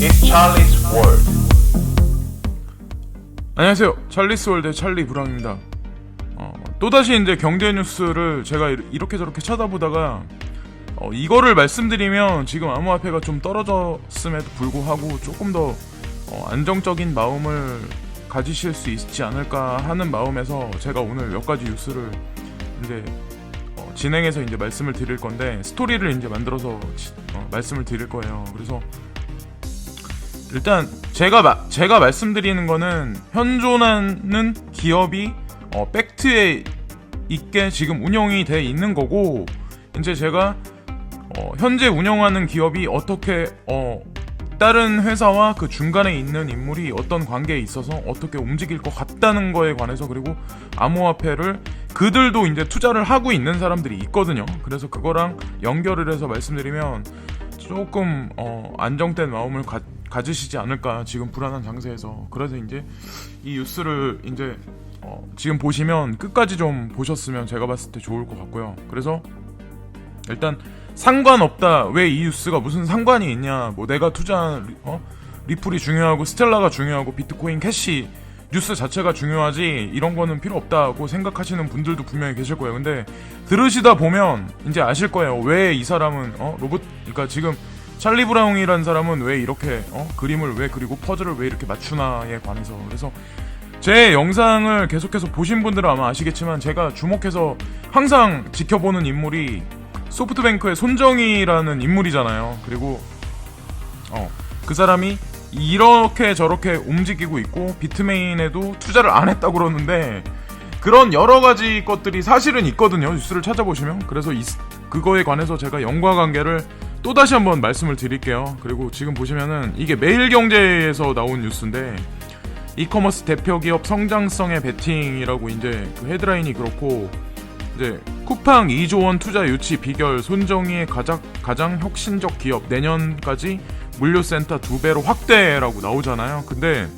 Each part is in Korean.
It's Charlie's World. 안녕하세요. 찰리스 월드 찰리 브라운입니다. 어, 또다시 이제 경제 뉴스를 제가 이- 이렇게 저렇게 찾아보다가 어, 이거를 말씀드리면 지금 암호화폐가 좀 떨어졌음에도 불구하고 조금 더 어, 안정적인 마음을 가지실 수 있지 않을까 하는 마음에서 제가 오늘 몇 가지 뉴스를 이제 어, 진행해서 이제 말씀을 드릴 건데 스토리를 이제 만들어서 지- 어, 말씀을 드릴 거예요. 그래서 일단 제가 마- 제가 말씀드리는 거는 현존하는 기업이 어, 팩트에 있게 지금 운영이 돼 있는 거고 이제 제가 어, 현재 운영하는 기업이 어떻게 어, 다른 회사와 그 중간에 있는 인물이 어떤 관계에 있어서 어떻게 움직일 것 같다는 거에 관해서 그리고 암호화폐를 그들도 이제 투자를 하고 있는 사람들이 있거든요. 그래서 그거랑 연결을 해서 말씀드리면 조금 어, 안정된 마음을 가, 가지시지 않을까 지금 불안한 장세에서 그래서 이제 이 뉴스를 이제 어, 지금 보시면 끝까지 좀 보셨으면 제가 봤을 때 좋을 것 같고요. 그래서 일단 상관없다. 왜 이 뉴스가 무슨 상관이 있냐? 뭐 내가 투자한 리- 어? 리플이 중요하고 스텔라가 중요하고 비트코인 캐시 뉴스 자체가 중요하지 이런 거는 필요 없다고 생각하시는 분들도 분명히 계실 거예요. 근데 들으시다 보면 이제 아실 거예요. 왜 이 사람은 어 로봇 그러니까 지금 찰리 브라운이라는 사람은 왜 이렇게 어 그림을 왜 그리고 퍼즐을 왜 이렇게 맞추나에 관해서 그래서 제 영상을 계속해서 보신 분들은 아마 아시겠지만 제가 주목해서 항상 지켜보는 인물이 소프트뱅크의 손정희라는 인물이잖아요. 그리고 어, 그 사람이 이렇게 저렇게 움직이고 있고 비트메인에도 투자를 안 했다고 그러는데 그런 여러 가지 것들이 사실은 있거든요. 뉴스를 찾아보시면. 그래서 이, 그거에 관해서 제가 연관관계를 또 다시 한번 말씀을 드릴게요. 그리고 지금 보시면은 이게 매일경제에서 나온 뉴스인데 이커머스 대표 기업 성장성의 베팅이라고 이제 그 헤드라인이 그렇고 이제 쿠팡 2조 원 투자 유치 비결 손정희의 가장 가장 혁신적 기업 내년까지 물류센터 두 배로 확대라고 나오잖아요. 근데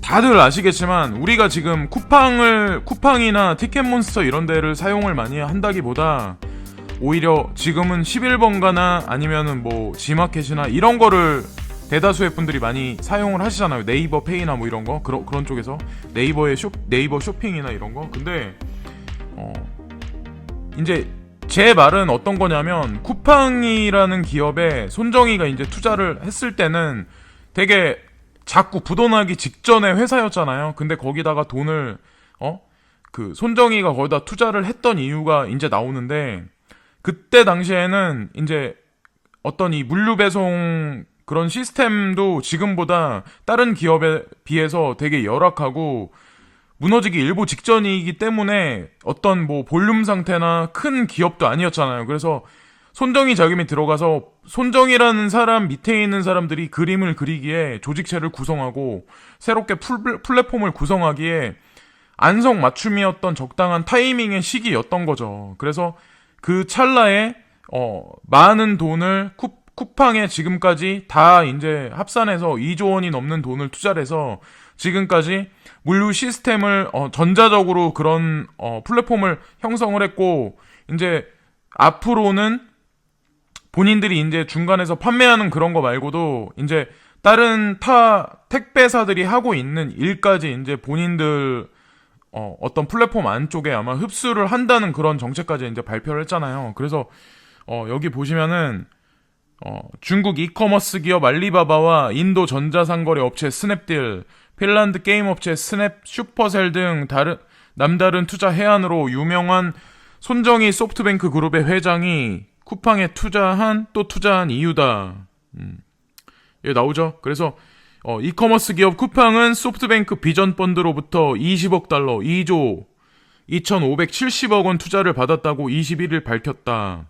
다들 아시겠지만 우리가 지금 쿠팡을 쿠팡이나 티켓몬스터 이런 데를 사용을 많이 한다기보다 오히려 지금은 11번가나 아니면은 뭐 지마켓이나 이런 거를 대다수의 분들이 많이 사용을 하시잖아요. 네이버 페이나 뭐 이런 거 그런 그런 쪽에서 네이버의 쇼 네이버 쇼핑이나 이런 거. 근데 어 이제 제 말은 어떤 거냐면 쿠팡이라는 기업에 손정희가 이제 투자를 했을 때는 되게 자꾸 부도나기 직전의 회사였잖아요. 근데 거기다가 돈을 어 그 손정희가 거기다 투자를 했던 이유가 이제 나오는데 그때 당시에는 이제 어떤 이 물류 배송 그런 시스템도 지금보다 다른 기업에 비해서 되게 열악하고 무너지기 일보 직전이기 때문에 어떤 뭐 볼륨 상태나 큰 기업도 아니었잖아요. 그래서 손정희 자금이 들어가서 손정희라는 사람 밑에 있는 사람들이 그림을 그리기에 조직체를 구성하고 새롭게 풀, 플랫폼을 구성하기에 안성 맞춤이었던 적당한 타이밍의 시기였던 거죠. 그래서 그 찰나에 어, 많은 돈을 쿠, 쿠팡에 지금까지 다 이제 합산해서 2조 원이 넘는 돈을 투자를 해서 지금까지 물류 시스템을 어, 전자적으로 그런 어, 플랫폼을 형성을 했고 이제 앞으로는 본인들이 이제 중간에서 판매하는 그런 거 말고도 이제 다른 타 택배사들이 하고 있는 일까지 이제 본인들 어, 어떤 플랫폼 안쪽에 아마 흡수를 한다는 그런 정책까지 이제 발표를 했잖아요. 그래서 어, 여기 보시면은 어, 중국 이커머스 기업 알리바바와 인도 전자상거래 업체 스냅딜, 핀란드 게임 업체 스냅 슈퍼셀 등 다른 남다른 투자 해안으로 유명한 손정희 소프트뱅크 그룹의 회장이 쿠팡에 투자한 또 투자한 이유다. 음. 예, 나오죠. 그래서 어, 이커머스 기업 쿠팡은 소프트뱅크 비전 펀드로부터 20억 달러, 2조 2,570억 원 투자를 받았다고 21일 밝혔다.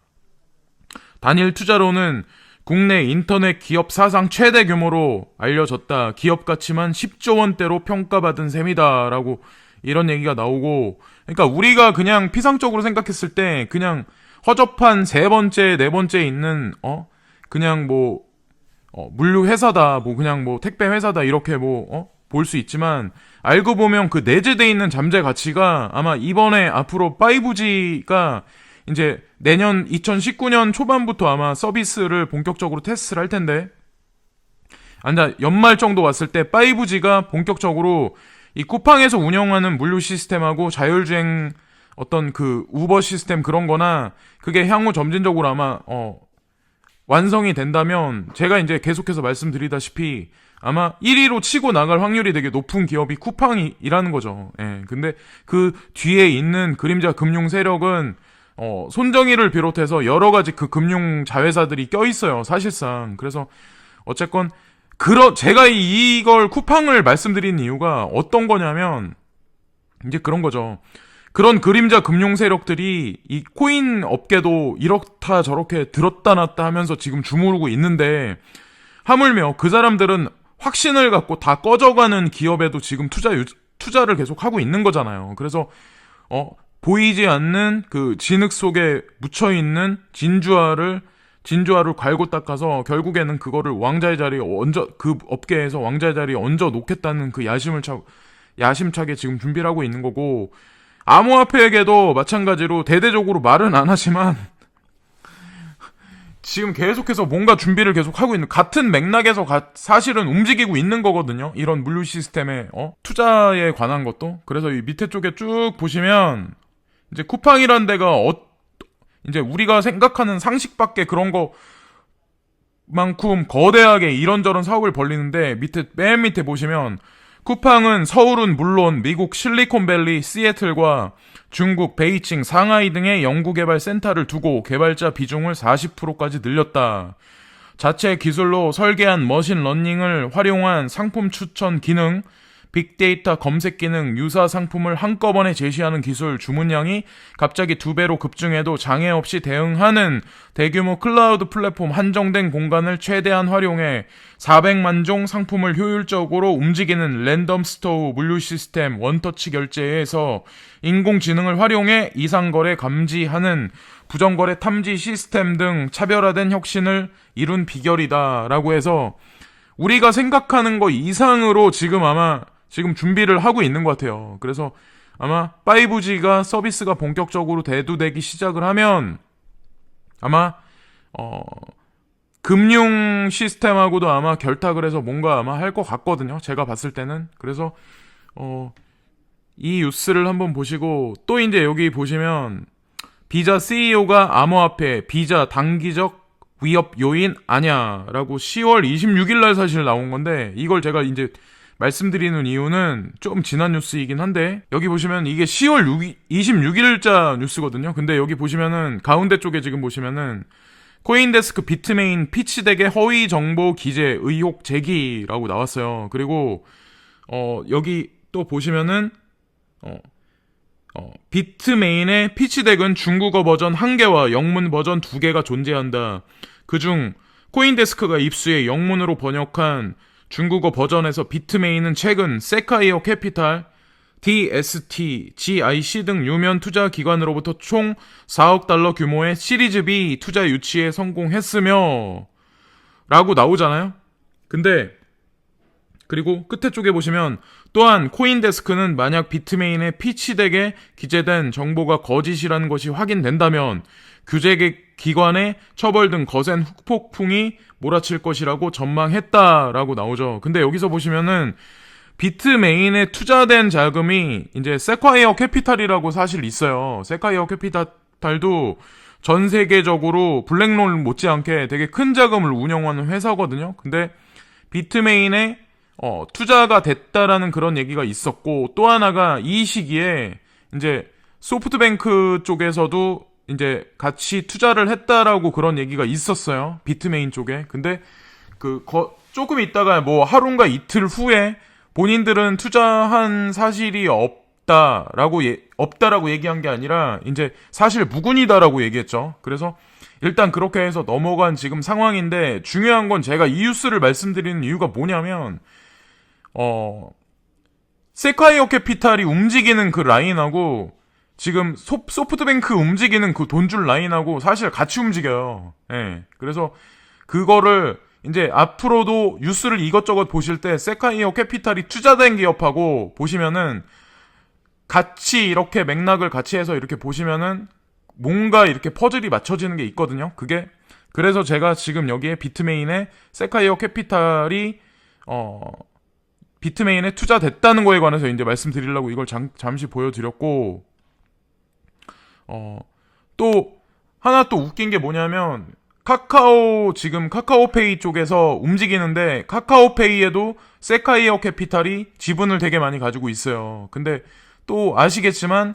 단일 투자로는 국내 인터넷 기업 사상 최대 규모로 알려졌다. 기업 가치만 10조 원대로 평가받은 셈이다라고 이런 얘기가 나오고 그러니까 우리가 그냥 피상적으로 생각했을 때 그냥 허접한 세 번째, 네 번째 있는 어 그냥 뭐 어, 물류 회사다, 뭐 그냥 뭐 택배 회사다 이렇게 뭐 어? 볼 수 있지만 알고 보면 그 내재돼 있는 잠재 가치가 아마 이번에 앞으로 5G가 이제 내년 2019년 초반부터 아마 서비스를 본격적으로 테스트를 할 텐데 아니 연말 정도 왔을 때 5G가 본격적으로 이 쿠팡에서 운영하는 물류 시스템하고 자율주행 어떤 그 우버 시스템 그런 거나 그게 향후 점진적으로 아마 어 완성이 된다면 제가 이제 계속해서 말씀드리다시피 아마 1위로 치고 나갈 확률이 되게 높은 기업이 쿠팡이라는 거죠. 예. 근데 그 뒤에 있는 그림자 금융 세력은 어, 손정희를 비롯해서 여러 가지 그 금융 자회사들이 껴 있어요. 사실상. 그래서 어쨌건 그러 제가 이- 이걸 쿠팡을 말씀드린 이유가 어떤 거냐면 이제 그런 거죠. 그런 그림자 금융 세력들이 이 코인 업계도 이렇다 저렇게 들었다 놨다 하면서 지금 주무르고 있는데 하물며 그 사람들은 확신을 갖고 다 꺼져가는 기업에도 지금 투자 유- 투자를 계속 하고 있는 거잖아요. 그래서 어 보이지 않는 그 진흙 속에 묻혀 있는 진주화를 진주화를 갈고 닦아서 결국에는 그거를 왕자의 자리에 얹어 그 업계에서 왕자의 자리에 얹어 놓겠다는 그 야심을 차 야심차게 지금 준비를 하고 있는 거고 암호화폐에게도 마찬가지로 대대적으로 말은 안 하지만 지금 계속해서 뭔가 준비를 계속 하고 있는 같은 맥락에서 가- 사실은 움직이고 있는 거거든요. 이런 물류 시스템의 어? 투자에 관한 것도. 그래서 이 밑에 쪽에 쭉 보시면 이제 쿠팡이라는 데가 어, 이제 우리가 생각하는 상식 밖에 그런 거 만큼 거대하게 이런저런 사업을 벌리는데 밑에 맨 밑에 보시면 쿠팡은 서울은 물론 미국 실리콘밸리 시애틀과 중국 베이징 상하이 등의 연구개발 센터를 두고 개발자 비중을 40%까지 늘렸다. 자체 기술로 설계한 머신 러닝을 활용한 상품 추천 기능, 빅데이터 검색 기능, 유사 상품을 한꺼번에 제시하는 기술 주문량이 갑자기 두 배로 급증해도 장애 없이 대응하는 대규모 클라우드 플랫폼 한정된 공간을 최대한 활용해 400만 종 상품을 효율적으로 움직이는 랜덤 스토어 물류 시스템 원터치 결제에서 인공지능을 활용해 이상거래 감지하는 부정거래 탐지 시스템 등 차별화된 혁신을 이룬 비결이다라고 해서 우리가 생각하는 거 이상으로 지금 아마 지금 준비를 하고 있는 것 같아요. 그래서 아마 5G가 서비스가 본격적으로 대두되기 시작을 하면 아마 어 금융 시스템하고도 아마 결탁을 해서 뭔가 아마 할 것 같거든요. 제가 봤을 때는 그래서 어 이 뉴스를 한번 보시고 또 이제 여기 보시면 비자 CEO가 암호화폐 비자 단기적 위협 요인 아냐라고 10월 26일 날 사실 나온 건데 이걸 제가 이제 말씀드리는 이유는 좀 지난 뉴스이긴 한데 여기 보시면 이게 10월 6, 26일자 뉴스거든요. 근데 여기 보시면은 가운데 쪽에 지금 보시면은 코인데스크 비트메인 피치덱의 허위 정보 기재 의혹 제기라고 나왔어요. 그리고 어 여기 또 보시면은 어, 어, 비트메인의 피치덱은 중국어 버전 한 개와 영문 버전 두 개가 존재한다. 그중 코인데스크가 입수해 영문으로 번역한 중국어 버전에서 비트메인은 최근 세카이어 캐피탈, DST, GIC 등 유면 투자 기관으로부터 총 4억 달러 규모의 시리즈 B 투자 유치에 성공했으며 라고 나오잖아요. 근데 그리고 끝에 쪽에 보시면 또한 코인데스크는 만약 비트메인의 피치덱에 기재된 정보가 거짓이라는 것이 확인된다면 규제 기관의 처벌 등 거센 후폭풍이 몰아칠 것이라고 전망했다라고 나오죠. 근데 여기서 보시면은 비트 메인에 투자된 자금이 이제 세콰이어 캐피탈이라고 사실 있어요. 세콰이어 캐피탈도 전 세계적으로 블랙롤 못지않게 되게 큰 자금을 운영하는 회사거든요. 근데 비트메인에 어, 투자가 됐다라는 그런 얘기가 있었고 또 하나가 이 시기에 이제 소프트뱅크 쪽에서도 이제 같이 투자를 했다라고 그런 얘기가 있었어요. 비트메인 쪽에. 근데 그 거- 조금 있다가 뭐 하루인가 이틀 후에 본인들은 투자한 사실이 없다라고 예- 없다라고 얘기한 게 아니라 이제 사실 무근이다라고 얘기했죠. 그래서 일단 그렇게 해서 넘어간 지금 상황인데 중요한 건 제가 이 뉴스를 말씀드리는 이유가 뭐냐면 어 세카이어 캐피탈이 움직이는 그 라인하고 지금 소, 소프트뱅크 움직이는 그 돈줄 라인하고 사실 같이 움직여요. 예. 그래서 그거를 이제 앞으로도 뉴스를 이것저것 보실 때 세카이어 캐피탈이 투자된 기업하고 보시면은 같이 이렇게 맥락을 같이 해서 이렇게 보시면은 뭔가 이렇게 퍼즐이 맞춰지는 게 있거든요. 그게 그래서 제가 지금 여기에 비트메인의 세카이어 캐피탈이 어, 비트메인에 투자됐다는 거에 관해서 이제 말씀드리려고 이걸 잠, 잠시 보여드렸고, 어, 또, 하나 또 웃긴 게 뭐냐면, 카카오, 지금 카카오페이 쪽에서 움직이는데, 카카오페이에도 세카이어 캐피탈이 지분을 되게 많이 가지고 있어요. 근데 또 아시겠지만,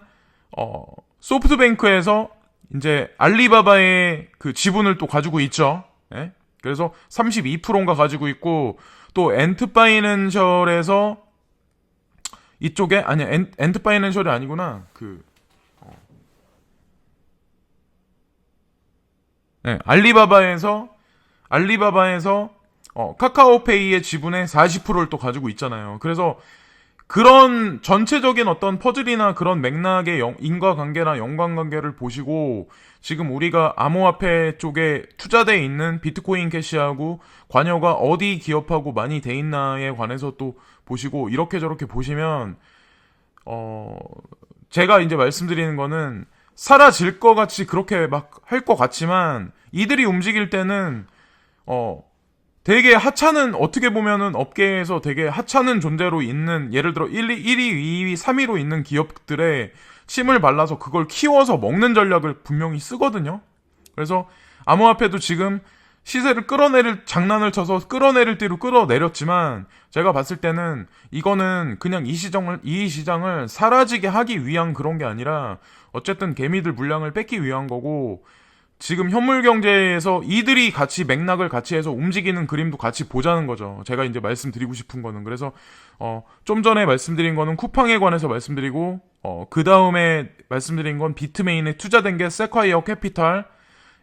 어, 소프트뱅크에서 이제 알리바바의 그 지분을 또 가지고 있죠. 예? 그래서 32%인가 가지고 있고, 또 엔트파이낸셜에서 이쪽에 아니 엔, 엔트파이낸셜이 아니구나 그 네, 알리바바에서 알리바바에서 어, 카카오페이의 지분의 40%를 또 가지고 있잖아요. 그래서 그런 전체적인 어떤 퍼즐이나 그런 맥락의 영- 인과관계나 연관관계를 보시고 지금 우리가 암호화폐 쪽에 투자돼 있는 비트코인 캐시하고 관여가 어디 기업하고 많이 돼 있나에 관해서 또 보시고 이렇게 저렇게 보시면 어 제가 이제 말씀드리는 거는 사라질 것 같이 그렇게 막 할 것 같지만 이들이 움직일 때는 어 되게 하찮은 어떻게 보면은 업계에서 되게 하찮은 존재로 있는 예를 들어 1위, 1위, 2위, 3위로 있는 기업들의 침을 발라서 그걸 키워서 먹는 전략을 분명히 쓰거든요. 그래서 암호화폐도 지금 시세를 끌어내릴 장난을 쳐서 끌어내릴 대로 끌어내렸지만 제가 봤을 때는 이거는 그냥 이 시장을 이 시장을 사라지게 하기 위한 그런 게 아니라 어쨌든 개미들 물량을 뺏기 위한 거고 지금 현물 경제에서 이들이 같이 맥락을 같이 해서 움직이는 그림도 같이 보자는 거죠. 제가 이제 말씀드리고 싶은 거는 그래서 어, 좀 전에 말씀드린 거는 쿠팡에 관해서 말씀드리고 어, 그 다음에 말씀드린 건 비트메인에 투자된 게 세콰이어 캐피탈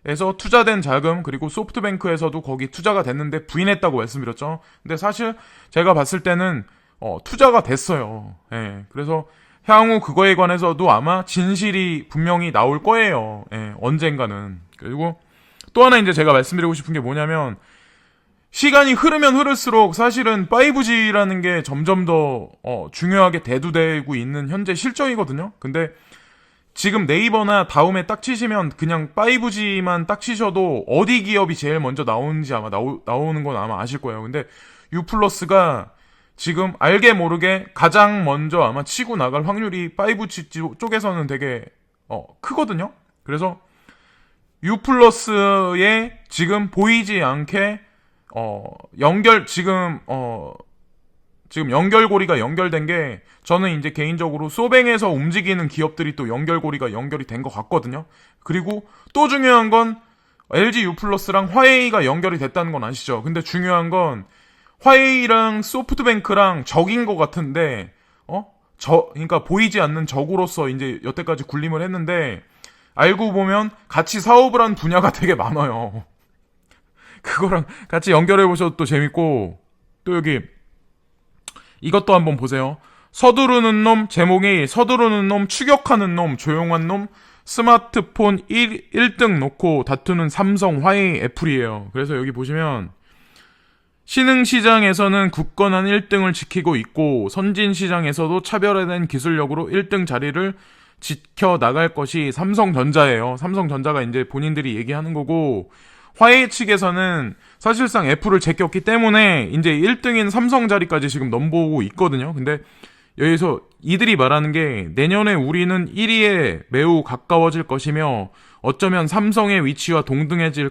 에서 투자된 자금 그리고 소프트뱅크에서도 거기 투자가 됐는데 부인했다고 말씀드렸죠. 근데 사실 제가 봤을 때는 어, 투자가 됐어요. 예. 그래서 향후 그거에 관해서도 아마 진실이 분명히 나올 거예요. 예, 언젠가는. 그리고 또 하나 이제 제가 말씀드리고 싶은 게 뭐냐면 시간이 흐르면 흐를수록 사실은 5G라는 게 점점 더 어, 중요하게 대두되고 있는 현재 실정이거든요. 근데 지금 네이버나 다음에 딱 치시면 그냥 5G만 딱 치셔도 어디 기업이 제일 먼저 나오는지 아마 나오, 나오는 건 아마 아실 거예요. 근데 U 플러스가 지금 알게 모르게 가장 먼저 아마 치고 나갈 확률이 5G 쪽에서는 되게 어, 크거든요. 그래서 U 플러스에 지금 보이지 않게 어, 연결 지금 어 지금 연결고리가 연결된 게 저는 이제 개인적으로 소뱅에서 움직이는 기업들이 또 연결고리가 연결이 된 것 같거든요. 그리고 또 중요한 건 LG U 플러스랑 화웨이가 연결이 됐다는 건 아시죠? 근데 중요한 건 화웨이랑 소프트뱅크랑 적인 것 같은데 어? 저 그러니까 보이지 않는 적으로서 이제 여태까지 군림을 했는데 알고 보면 같이 사업을 한 분야가 되게 많아요. 그거랑 같이 연결해 보셔도 또 재밌고 또 여기 이것도 한번 보세요. 서두르는 놈 제목이 서두르는 놈 추격하는 놈 조용한 놈 스마트폰 1, 1등 놓고 다투는 삼성, 화웨이, 애플이에요. 그래서 여기 보시면 신흥 시장에서는 굳건한 1등을 지키고 있고 선진 시장에서도 차별화된 기술력으로 1등 자리를 지켜 나갈 것이 삼성전자예요. 삼성전자가 이제 본인들이 얘기하는 거고 화웨이 측에서는 사실상 애플을 제꼈기 때문에 이제 1등인 삼성 자리까지 지금 넘보고 있거든요. 근데 여기서 이들이 말하는 게 내년에 우리는 1위에 매우 가까워질 것이며 어쩌면 삼성의 위치와 동등해질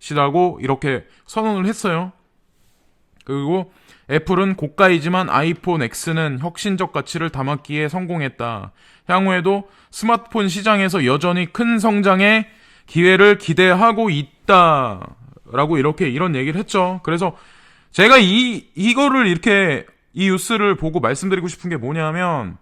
것이라고 이렇게 선언을 했어요. 그리고 애플은 고가이지만 아이폰 X는 혁신적 가치를 담았기에 성공했다. 향후에도 스마트폰 시장에서 여전히 큰 성장의 기회를 기대하고 있다. 라고 이렇게 이런 얘기를 했죠. 그래서 제가 이, 이거를 이렇게 이 뉴스를 보고 말씀드리고 싶은 게 뭐냐면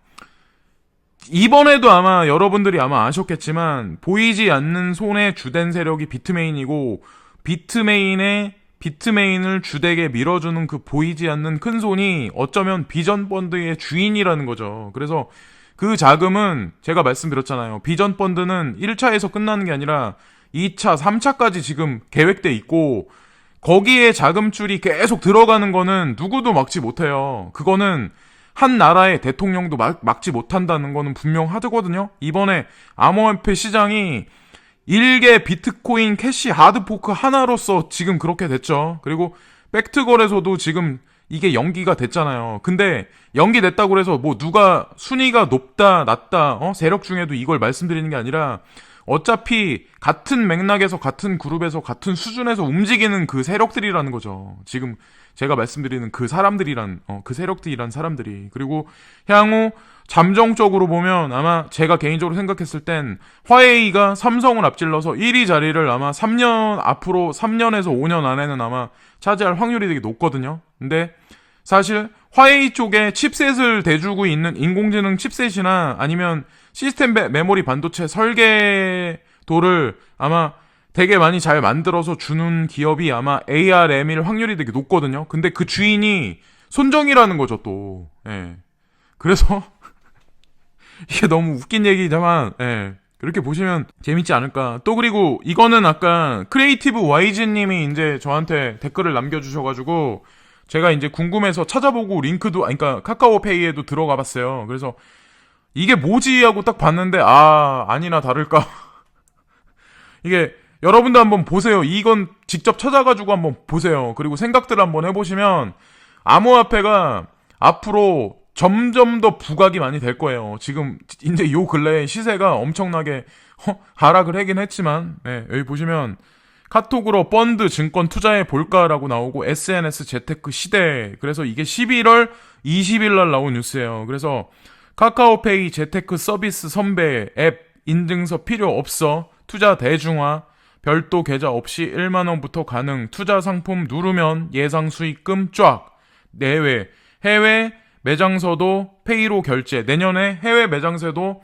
이번에도 아마 여러분들이 아마 아셨겠지만 보이지 않는 손의 주된 세력이 비트메인이고 비트메인의 비트메인을 주되게 밀어주는 그 보이지 않는 큰 손이 어쩌면 비전 펀드의 주인이라는 거죠. 그래서 그 자금은 제가 말씀드렸잖아요. 비전 펀드는 1차에서 끝나는 게 아니라 2차, 3차까지 지금 계획돼 있고 거기에 자금줄이 계속 들어가는 거는 누구도 막지 못해요. 그거는 한 나라의 대통령도 막, 막지 못한다는 거는 분명하거든요. 이번에 암호화폐 시장이 일개 비트코인 캐시 하드포크 하나로서 지금 그렇게 됐죠. 그리고 팩트 거래소도 지금 이게 연기가 됐잖아요. 근데 연기 됐다고 해서 뭐 누가 순위가 높다, 낮다, 어? 세력 중에도 이걸 말씀드리는 게 아니라 어차피 같은 맥락에서 같은 그룹에서 같은 수준에서 움직이는 그 세력들이라는 거죠. 지금 제가 말씀드리는 그 사람들이란 어, 그 세력들이란 사람들이 그리고 향후 잠정적으로 보면 아마 제가 개인적으로 생각했을 땐 화웨이가 삼성을 앞질러서 1위 자리를 아마 3년 앞으로 3년에서 5년 안에는 아마 차지할 확률이 되게 높거든요. 근데 사실 화웨이 쪽에 칩셋을 대주고 있는 인공지능 칩셋이나 아니면 시스템 메- 메모리 반도체 설계도를 아마 되게 많이 잘 만들어서 주는 기업이 아마 ARM일 확률이 되게 높거든요. 근데 그 주인이 손정이라는 거죠, 또. 예. 그래서 이게 너무 웃긴 얘기지만, 예. 그렇게 보시면 재밌지 않을까. 또 그리고 이거는 아까 크리에이티브 YG님이 이제 저한테 댓글을 남겨주셔가지고 제가 이제 궁금해서 찾아보고 링크도, 아니, 그러니까 카카오페이에도 들어가 봤어요. 그래서 이게 뭐지 하고 딱 봤는데, 아, 아니나 다를까. 이게 여러분도 한번 보세요. 이건 직접 찾아가지고 한번 보세요. 그리고 생각들 한번 해보시면 암호화폐가 앞으로 점점 더 부각이 많이 될 거예요. 지금 이제 요 근래에 시세가 엄청나게 어, 하락을 하긴 했지만 네, 여기 보시면 카톡으로 펀드 증권 투자해 볼까라고 나오고 SNS 재테크 시대. 그래서 이게 11월 20일 날 나온 뉴스예요. 그래서 카카오페이 재테크 서비스 선배 앱 인증서 필요 없어. 투자 대중화. 별도 계좌 없이 1만 원부터 가능. 투자 상품 누르면 예상 수익금 쫙. 내외. 해외 매장서도 페이로 결제 내년에 해외 매장세도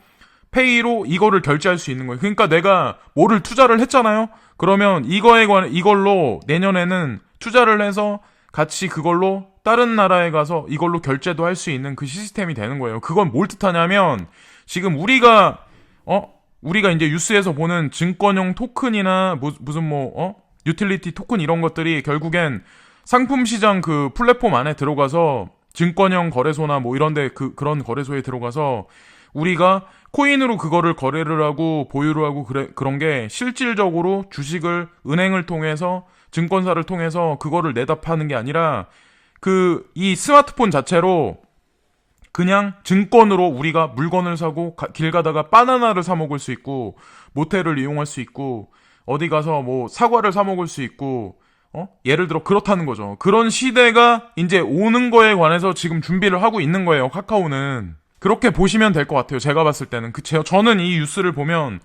페이로 이거를 결제할 수 있는 거예요. 그러니까 내가 뭐를 투자를 했잖아요. 그러면 이거에 관해 이걸로 내년에는 투자를 해서 같이 그걸로 다른 나라에 가서 이걸로 결제도 할 수 있는 그 시스템이 되는 거예요. 그건 뭘 뜻하냐면 지금 우리가 어 우리가 이제 뉴스에서 보는 증권형 토큰이나 무, 무슨 뭐 어? 유틸리티 토큰 이런 것들이 결국엔 상품 시장 그 플랫폼 안에 들어가서 증권형 거래소나 뭐 이런데 그 그런 거래소에 들어가서 우리가 코인으로 그거를 거래를 하고 보유를 하고 그래, 그런 게 실질적으로 주식을 은행을 통해서 증권사를 통해서 그거를 내다 파는 게 아니라 그 이 스마트폰 자체로 그냥 증권으로 우리가 물건을 사고 가- 길 가다가 바나나를 사 먹을 수 있고 모텔을 이용할 수 있고 어디 가서 뭐 사과를 사 먹을 수 있고 어? 예를 들어 그렇다는 거죠. 그런 시대가 이제 오는 거에 관해서 지금 준비를 하고 있는 거예요. 카카오는 그렇게 보시면 될 것 같아요. 제가 봤을 때는 그 제, 저는 이 뉴스를 보면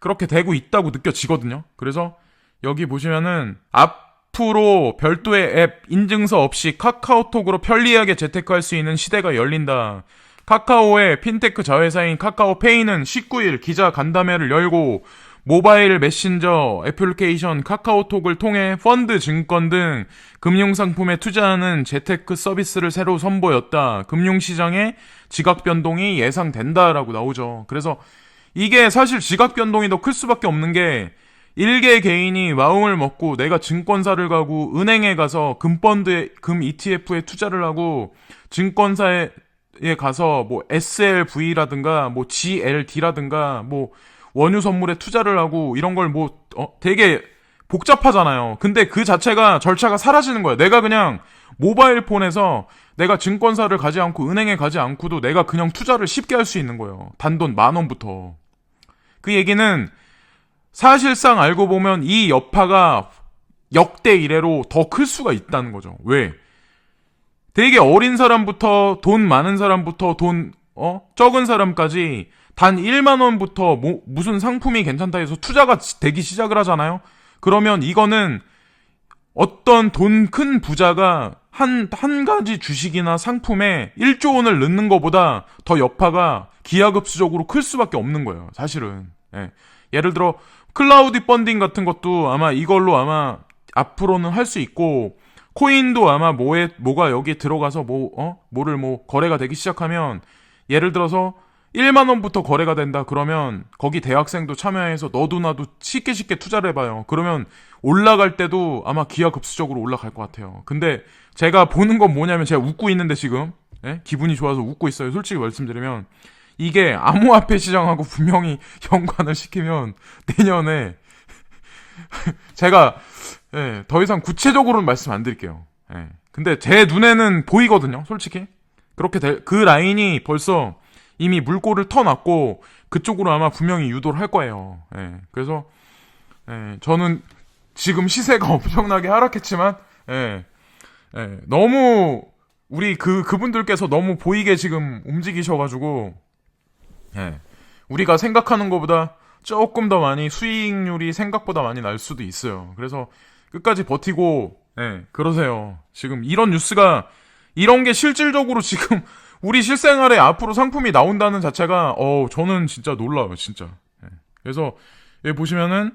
그렇게 되고 있다고 느껴지거든요. 그래서 여기 보시면은 앞으로 별도의 앱 인증서 없이 카카오톡으로 편리하게 재테크할 수 있는 시대가 열린다. 카카오의 핀테크 자회사인 카카오페이는 19일 기자 간담회를 열고 모바일 메신저 애플리케이션 카카오톡을 통해 펀드, 증권 등 금융상품에 투자하는 재테크 서비스를 새로 선보였다. 금융시장의 지각 변동이 예상된다라고 나오죠. 그래서 이게 사실 지각 변동이 더 클 수밖에 없는 게 일개 개인이 마음을 먹고 내가 증권사를 가고 은행에 가서 금펀드에 금 ETF에 투자를 하고 증권사에 가서 뭐 SLV라든가 뭐 GLD라든가 뭐 원유 선물에 투자를 하고 이런 걸뭐 되게 복잡하잖아요. 근데 그 자체가 절차가 사라지는 거야. 내가 그냥 모바일 폰에서 내가 증권사를 가지 않고 은행에 가지 않고도 내가 그냥 투자를 쉽게 할 수 있는 거예요. 단돈 만 원부터. 그 얘기는 사실상 알고 보면 이 여파가 역대 이래로 더 클 수가 있다는 거죠. 왜? 되게 어린 사람부터 돈 많은 사람부터 돈 어? 적은 사람까지 단 1만 원부터 뭐, 무슨 상품이 괜찮다 해서 투자가 되기 시작을 하잖아요. 그러면 이거는 어떤 돈 큰 부자가 한, 한 가지 주식이나 상품에 1조 원을 넣는 것보다 더 여파가 기하급수적으로 클 수밖에 없는 거예요. 사실은. 예. 예를 들어, 클라우디 펀딩 같은 것도 아마 이걸로 아마 앞으로는 할 수 있고, 코인도 아마 뭐에, 뭐가 여기에 들어가서 뭐, 어? 뭐를 뭐 거래가 되기 시작하면, 예를 들어서 1만 원부터 거래가 된다 그러면 거기 대학생도 참여해서 너도 나도 쉽게 쉽게 투자를 해봐요. 그러면 올라갈 때도 아마 기하급수적으로 올라갈 것 같아요. 근데 제가 보는 건 뭐냐면 제가 웃고 있는데 지금 예? 기분이 좋아서 웃고 있어요. 솔직히 말씀드리면 이게 암호화폐 시장하고 분명히 연관을 시키면 내년에 제가 예, 더 이상 구체적으로는 말씀 안 드릴게요. 예. 근데 제 눈에는 보이거든요, 솔직히. 그렇게 될, 그 라인이 벌써 이미 물꼬를 터놨고 그쪽으로 아마 분명히 유도를 할 거예요. 예. 그래서 예, 저는 지금 시세가 엄청나게 하락했지만 예, 예, 너무 우리 그 그분들께서 너무 보이게 지금 움직이셔가지고 예, 우리가 생각하는 것보다 조금 더 많이 수익률이 생각보다 많이 날 수도 있어요. 그래서 끝까지 버티고 예, 그러세요. 지금 이런 뉴스가 이런 게 실질적으로 지금 우리 실생활에 앞으로 상품이 나온다는 자체가 어 저는 진짜 놀라요, 진짜. 예. 그래서 여기 보시면은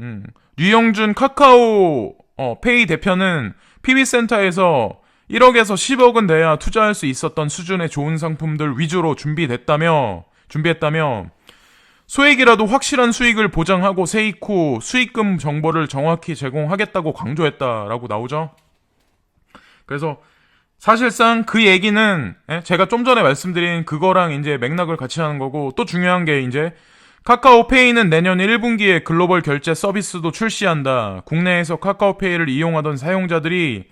음, 류영준 카카오 어, 페이 대표는 PB센터에서 1억에서 10억은 내야 투자할 수 있었던 수준의 좋은 상품들 위주로 준비됐다며 준비했다며 소액이라도 확실한 수익을 보장하고 세입 후 수익금 정보를 정확히 제공하겠다고 강조했다라고 나오죠. 그래서 사실상 그 얘기는 예, 제가 좀 전에 말씀드린 그거랑 이제 맥락을 같이 하는 거고 또 중요한 게 이제 카카오페이는 내년 1분기에 글로벌 결제 서비스도 출시한다. 국내에서 카카오페이를 이용하던 사용자들이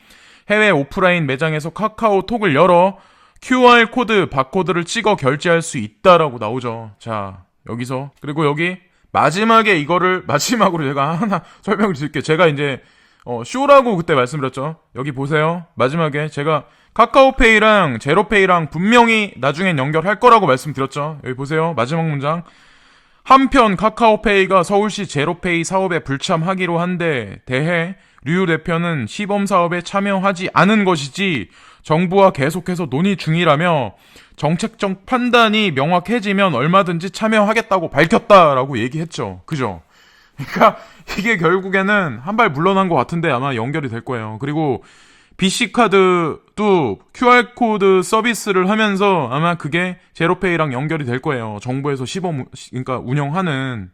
해외 오프라인 매장에서 카카오톡을 열어 QR 코드, 바코드를 찍어 결제할 수 있다라고 나오죠. 자, 여기서 그리고 여기 마지막에 이거를 마지막으로 제가 하나 설명을 드릴게요. 제가 이제 어, 쇼라고 그때 말씀드렸죠. 여기 보세요. 마지막에 제가 카카오페이랑 제로페이랑 분명히 나중엔 연결할 거라고 말씀드렸죠. 여기 보세요. 마지막 문장. 한편 카카오페이가 서울시 제로페이 사업에 불참하기로 한데 대해 류 대표는 시범 사업에 참여하지 않은 것이지 정부와 계속해서 논의 중이라며 정책적 판단이 명확해지면 얼마든지 참여하겠다고 밝혔다라고 얘기했죠. 그죠? 그러니까 이게 결국에는 한 발 물러난 것 같은데 아마 연결이 될 거예요. 그리고 BC카드도 QR코드 서비스를 하면서 아마 그게 제로페이랑 연결이 될 거예요. 정부에서 시범, 그러니까 운영하는.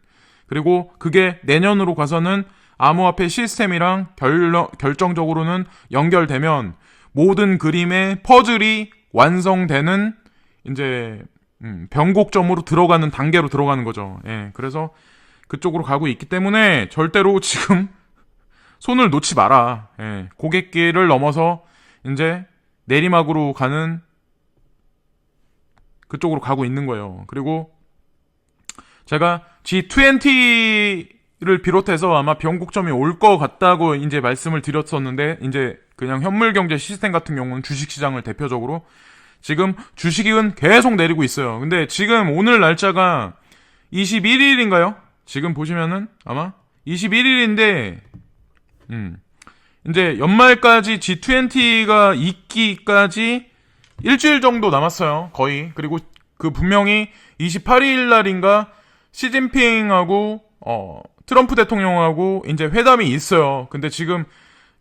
그리고 그게 내년으로 가서는 암호화폐 시스템이랑 결, 결정적으로는 연결되면 모든 그림의 퍼즐이 완성되는 이제 음, 변곡점으로 들어가는 단계로 들어가는 거죠. 예, 그래서 그쪽으로 가고 있기 때문에 절대로 지금 손을 놓지 마라. 예, 고객길을 넘어서 이제 내리막으로 가는 그쪽으로 가고 있는 거예요. 그리고 제가 G20를 비롯해서 아마 변곡점이 올 것 같다고 이제 말씀을 드렸었는데 이제 그냥 현물 경제 시스템 같은 경우는 주식 시장을 대표적으로 지금 주식은 계속 내리고 있어요. 근데 지금 오늘 날짜가 21일인가요? 지금 보시면은 아마 21일인데 음. 이제 연말까지 G20가 있기까지 일주일 정도 남았어요. 거의. 그리고 그 분명히 28일 날인가 시진핑하고 어 트럼프 대통령하고 이제 회담이 있어요. 근데 지금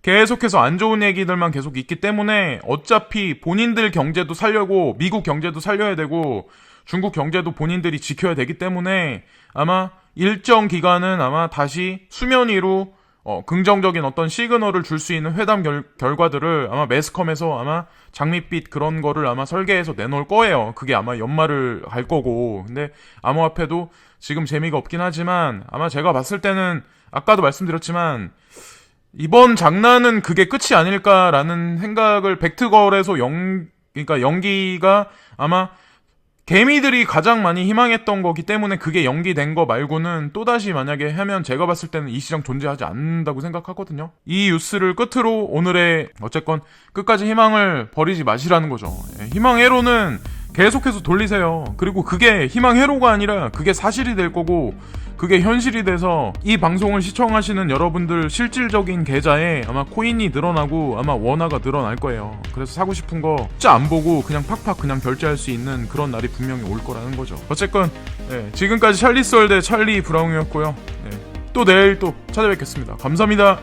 계속해서 안 좋은 얘기들만 계속 있기 때문에 어차피 본인들 경제도 살려고 미국 경제도 살려야 되고 중국 경제도 본인들이 지켜야 되기 때문에 아마 일정 기간은 아마 다시 수면 위로 어, 긍정적인 어떤 시그널을 줄 수 있는 회담 결, 결과들을 아마 매스컴에서 아마 장밋빛 그런 거를 아마 설계해서 내놓을 거예요. 그게 아마 연말을 갈 거고. 근데 암호화폐도 지금 재미가 없긴 하지만 아마 제가 봤을 때는 아까도 말씀드렸지만 이번 장난은 그게 끝이 아닐까라는 생각을 벡트걸에서 연 그러니까 연기가 아마 개미들이 가장 많이 희망했던 거기 때문에 그게 연기된 거 말고는 또다시 만약에 하면 제가 봤을 때는 이 시장 존재하지 않는다고 생각하거든요. 이 뉴스를 끝으로 오늘의 어쨌건 끝까지 희망을 버리지 마시라는 거죠. 예, 희망 회로는 계속해서 돌리세요. 그리고 그게 희망 회로가 아니라 그게 사실이 될 거고 그게 현실이 돼서 이 방송을 시청하시는 여러분들 실질적인 계좌에 아마 코인이 늘어나고 아마 원화가 늘어날 거예요. 그래서 사고 싶은 거 진짜 안 보고 그냥 팍팍 그냥 결제할 수 있는 그런 날이 분명히 올 거라는 거죠. 어쨌건 예, 지금까지 찰리 썰대 찰리 브라운이었고요. 예, 또 내일 또 찾아뵙겠습니다. 감사합니다.